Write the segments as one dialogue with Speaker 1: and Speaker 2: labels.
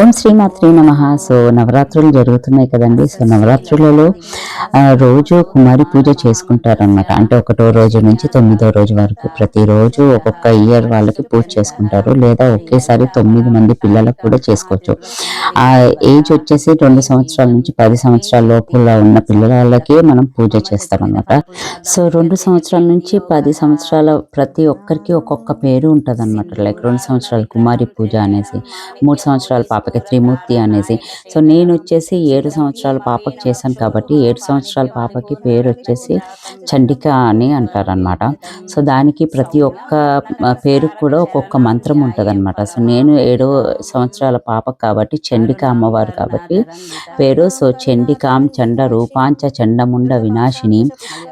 Speaker 1: ఓం శ్రీమాత్రి నమ. సో నవరాత్రులు జరుగుతున్నాయి కదండి. సో నవరాత్రులలో రోజు కుమారి పూజ చేసుకుంటారనమాట అంటే ఒకటో రోజు నుంచి తొమ్మిదో రోజు వరకు ప్రతిరోజు ఒక్కొక్క ఇయర్ వాళ్ళకి పూజ చేసుకుంటారు. లేదా ఒకేసారి తొమ్మిది మంది పిల్లలకు కూడా చేసుకోవచ్చు. ఆ ఏజ్ వచ్చేసి రెండు సంవత్సరాల నుంచి పది సంవత్సరాల లోపల ఉన్న పిల్లలకి మనం పూజ చేస్తాం అనమాట సో రెండు సంవత్సరాల నుంచి పది సంవత్సరాల ప్రతి ఒక్కరికి ఒక్కొక్క పేరు ఉంటుంది అనమాట లైక్ రెండు సంవత్సరాల కుమారి పూజ అనేసి మూడు సంవత్సరాల పాపకి త్రిమూర్తి అనేసి. సో నేను వచ్చేసి ఏడు సంవత్సరాల పాపకి చేశాను కాబట్టి ఏడు సంవత్సరాల పాపకి పేరు వచ్చేసి చండిక అని అంటారనమాట సో దానికి ప్రతి ఒక్క పేరుకు కూడా ఒక్కొక్క మంత్రం ఉంటుంది సో నేను ఏడో సంవత్సరాల పాప కాబట్టి చండిక అమ్మవారు కాబట్టి పేరు. సో చండికాం చండ రూపాంచ చండముండ వినాశిని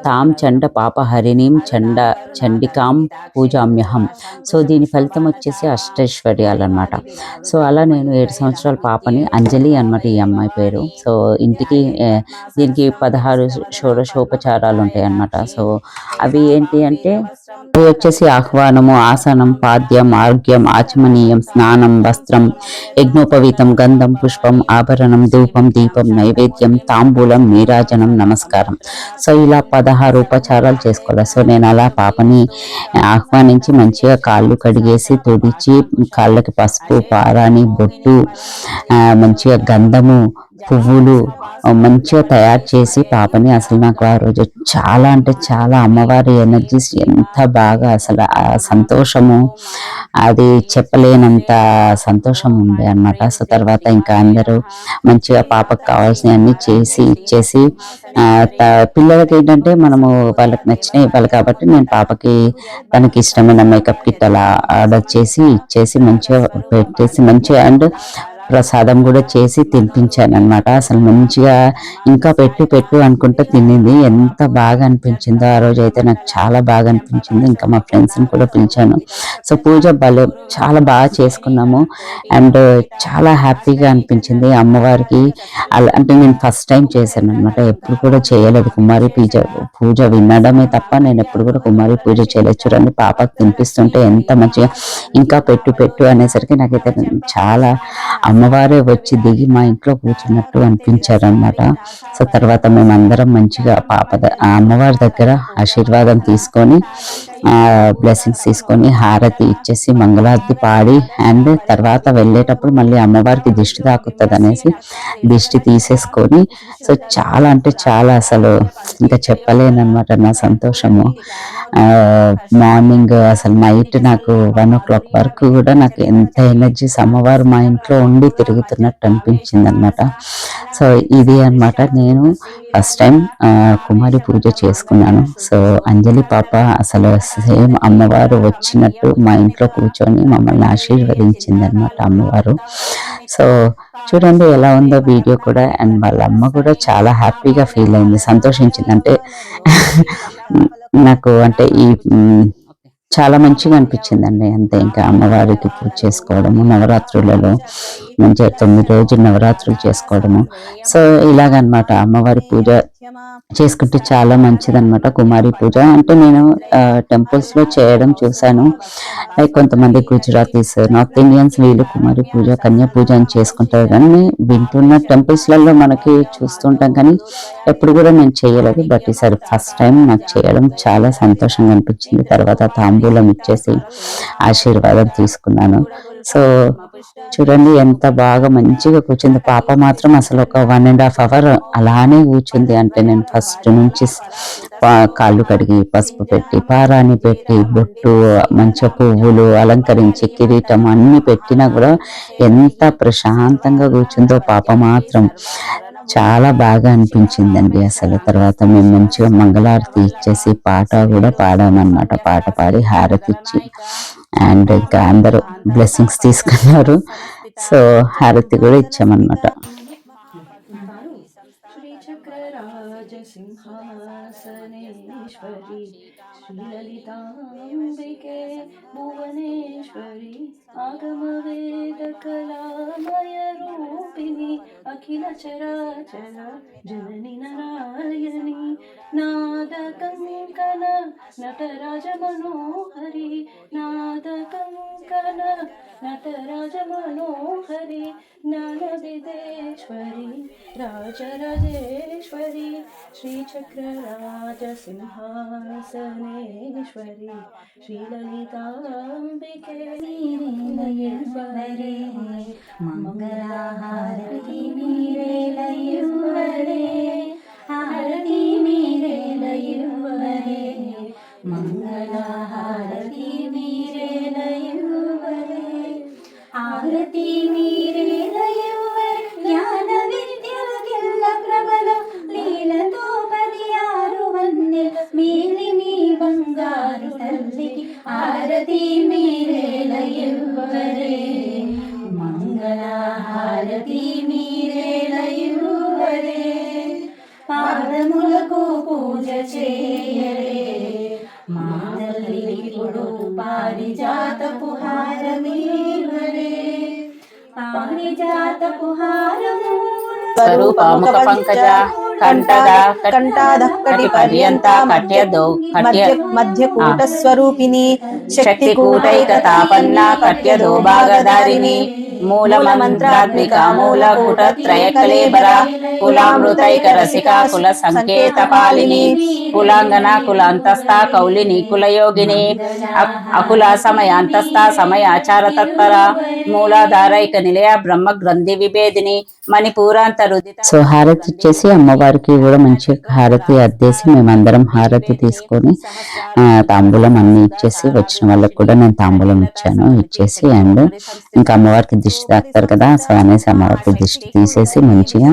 Speaker 1: తాం చండ పాపహరిణీం చండ చండికాం పూజామ్యహం. సో దీని ఫలితం వచ్చేసి అష్టైశ్వర్యాలు అనమాట సో అలా నేను ఏడు సంవత్సరాల పాపని అంజలి అన్నమాట ఈ అమ్మాయి పేరు. సో ఇంటికి దీనికి పదహారు షోడశోపచారాలు ఉంటాయి అన్నమాట సో అవి ఏంటి అంటే అవి వచ్చేసి ఆహ్వానము ఆసనం పాద్యం ఆరోగ్యం ఆచమనీయం స్నానం వస్త్రం యజ్ఞోపవీతం గంధం పుష్పం ఆభరణం ధూపం దీపం నైవేద్యం తాంబూలం నీరాజనం నమస్కారం. సో ఇలా పదహారు ఉపచారాలు చేసుకోవాలి. సో నేను అలా పాపని ఆహ్వానించి మంచిగా కాళ్ళు కడిగేసి తుడిచి కాళ్ళకి పసుపు పారాని బొట్టు మంచిగా గంధము పువ్వులు మంచిగా తయారు చేసి పాపని అసలు నాకు ఆ రోజు చాలా అంటే చాలా అమ్మవారి ఎనర్జీస్ ఎంత బాగా అసలు ఆ సంతోషము అది చెప్పలేనంత సంతోషం ఉంది అనమాట సో తర్వాత ఇంకా అందరూ మంచిగా పాపకు కావాల్సినవన్నీ చేసి ఇచ్చేసి పిల్లలకి ఏంటంటే మనము వాళ్ళకి నచ్చినవి ఇవ్వాలి కాబట్టి నేను పాపకి తనకి ఇష్టమైన మేకప్ కిట్ అలా ఆర్డర్ చేసి ఇచ్చేసి మంచిగా పెట్టేసి మంచిగా అండ్ ప్రసాదం కూడా చేసి తినిపించాను అనమాట అసలు మంచిగా ఇంకా పెట్టు పెట్టు అనుకుంటూ తినింది. ఎంత బాగా అనిపించిందో ఆ రోజు అయితే నాకు చాలా బాగా అనిపించింది. ఇంకా మా ఫ్రెండ్స్ని కూడా పిలిచాను. సో పూజ భలే చాలా బాగా చేసుకున్నాము. అండ్ చాలా హ్యాపీగా అనిపించింది అమ్మవారికి. అలా అంటే నేను ఫస్ట్ టైం చేశాను అనమాట ఎప్పుడు కూడా చేయలేదు. కుమారి పూజ పూజ వినడమే తప్ప నేను ఎప్పుడు కూడా కుమారి పూజ చేయలేదు. చూడండి పాపకు తినిపిస్తుంటే ఎంత మంచిగా ఇంకా పెట్టు పెట్టు అనేసరికి నాకైతే చాలా అమ్మవారే వచ్చి దిగి మా ఇంట్లో కూర్చున్నట్టు అనిపించారనమాట సో తర్వాత మేమందరం మంచిగా పాప ద- ఆ అమ్మవారి దగ్గర ఆశీర్వాదం తీసుకొని బ్లెస్సింగ్స్ తీసుకొని హారతి ఇచ్చేసి మంగళారతి పాడి అండ్ తర్వాత వెళ్ళేటప్పుడు మళ్ళీ అమ్మవారికి దిష్టి తాకుతుంది అనేసి దిష్టి తీసేసుకొని సో చాలా అంటే చాలా అసలు ఇంకా చెప్పలేనమాట నా సంతోషము. మార్నింగ్ అసలు నైట్ నాకు వన్ ఓ క్లాక్ వరకు కూడా నాకు ఎంత ఎనర్జీస్ అమ్మవారు మా ఇంట్లో ఉండి తిరుగుతున్నట్టు అనిపించింది అనమాట సో ఇది అన్నమాట. నేను ఫస్ట్ టైం కుమారి పూజ చేసుకున్నాను. సో అంజలి పాప అసలు సేమ్ అమ్మవారు వచ్చినట్టు మా ఇంట్లో కూర్చొని మమ్మల్ని ఆశీర్వదించింది అనమాట అమ్మవారు. సో చూడండి ఎలా ఉందో వీడియో కూడా. అండ్ వాళ్ళ అమ్మ కూడా చాలా హ్యాపీగా ఫీల్ అయింది సంతోషించింది. అంటే నాకు అంటే ఈ చాలా మంచిగా అనిపించిందండి. అంతే ఇంకా అమ్మవారికి పూజ చేసుకోవడము నవరాత్రులలో మంచిగా తొమ్మిది రోజులు నవరాత్రులు చేసుకోవడము. సో ఇలాగనమాట అమ్మవారి పూజ చేసుకుంటే చాలా మంచిదన్నమాట కుమారి పూజ. అంటే నేను టెంపుల్స్లో చేయడం చూశాను. లైక్ కొంతమంది గుజరాతీస్ నార్త్ ఇండియన్స్ వీళ్ళు కుమారి పూజ కన్యా పూజ అని చేసుకుంటారు కానీ వింటున్న టెంపుల్స్లలో మనకి చూస్తుంటాం కానీ ఎప్పుడు కూడా నేను చేయలేదు. బట్ ఈసారి ఫస్ట్ టైం నాకు చేయడం చాలా సంతోషంగా అనిపించింది. తర్వాత తాంబూలం ఇచ్చేసి ఆశీర్వాదం తీసుకున్నాను. సో చూడండి ఎంత బాగా మంచిగా కూర్చుంది. పాప మాత్రం అసలు ఒక వన్ అండ్ హాఫ్ అవర్ అలానే కూర్చుంది. అంటే నేను ఫస్ట్ నుంచి కాళ్ళు కడిగి పసుపు పెట్టి పారాని పెట్టి బొట్టు మంచిగా పువ్వులు అలంకరించి కిరీటం అన్ని పెట్టినా కూడా ఎంత ప్రశాంతంగా కూర్చుందో పాప మాత్రం. చాలా బాగా అనిపించిందండి అసలు. తర్వాత మేము మంచిగా మంగళారతి ఇచ్చేసి పాట కూడా పాడామన్నమాట. పాట పాడి హారతి ఇచ్చి అండ్ ఇంకా అందరూ బ్లెస్సింగ్స్ తీసుకున్నారు. సో హారతి కూడా ఇచ్చామన్నమాట.
Speaker 2: సింహాసనేశ్వరి శ్రీలలితాంబికే భువనేశ్వరి ఆగమవేద అఖిల చరాచర జనని నారాయణి నా नादकङ्कन नटराजमनोहरि नादकङ्कन नटराजमनोहरि ज्ञानविदेश्वरि राजराजेश्वरि श्रीचक्रराजसिंहासनेश्वरि श्रीललिताम्बिके नीरेलयुवरे मङ्गलाहारति नीरेलयुवरे ఆరతి మీరే లయువరే మంగళ హారతి మీరే లయువరే పాదములకు పూజ చేయరే మా తల్లికిప్పుడు పారిజాతపు హారమీవరే పారిజాతపు హారము
Speaker 1: స్వరూపముఖ పంకజ కంఠగ
Speaker 3: కంఠాధక్కటి
Speaker 1: పర్యంత కట్యదో కట్య
Speaker 3: మధ్యకూట స్వరూపిణి
Speaker 1: శక్తి కూటైక తాపన్న కట్యదో భాగధారిణి. మూల మంత్రాత్మిక మూల కుట త్రయ కలేబర కులామృతైక రసిక కుల సంకేత పాలిని కులాంగన కుల అంతస్థ కౌలిని కులయోగిని. అకుల సమయ అంతస్థ సమయ ఆచార తత్పర మూలాధారైక నిలయ బ్రహ్మ గ్రంథి విభేదిని. మణిపూరాంత రుదిత సో హారతి ఇచ్చేసి అమ్మవారికి కూడా మంచి హారతి అద్దేసి మేమందరం హారతి తీసుకొని తాంబూలం అన్ని ఇచ్చేసి వచ్చిన వాళ్ళకి కూడా నేను తాంబూలం ఇచ్చాను ఇచ్చేసి అండ్ ఇంకా అమ్మవారికి దిష్టి తాకుతారు కదా సో అనేసి అమ్మవారికి దిష్టి తీసేసి మంచిగా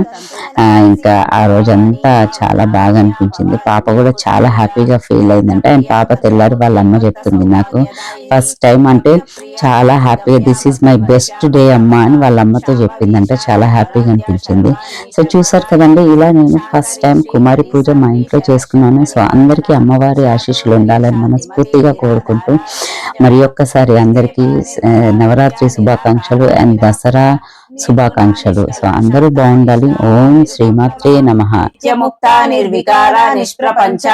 Speaker 1: ఇంకా ఆ రోజంతా చాలా బాగా అనిపించింది. పాప కూడా చాలా హ్యాపీగా ఫీల్ అయిందంటే అండ్ పాప తెల్లారి వాళ్ళ అమ్మ చెప్తుంది నాకు ఫస్ట్ టైం అంటే చాలా హ్యాపీగా this is my best day అమ్మ అని వాళ్ళ అమ్మతో చెప్పిందంటే చాలా హ్యాపీగా అనిపించింది. సో చూసారు కదండి ఇలా నేను ఫస్ట్ టైం కుమారి పూజ మా ఇంట్లో చేసుకున్నాను. సో అందరికీ అమ్మవారి ఆశీస్సులు ఉండాలని మనస్ఫూర్తిగా కోరుకుంటూ మరి ఒక్కసారి అందరికీ నవరాత్రి శుభాకాంక్షలు అండ్ దసరా శుభాకాంక్షలు. సో అందరూ బాగుండాలి. ఓం శ్రీమాత్రే నమ.
Speaker 3: నిర్వికార నిష్ప్రపంచ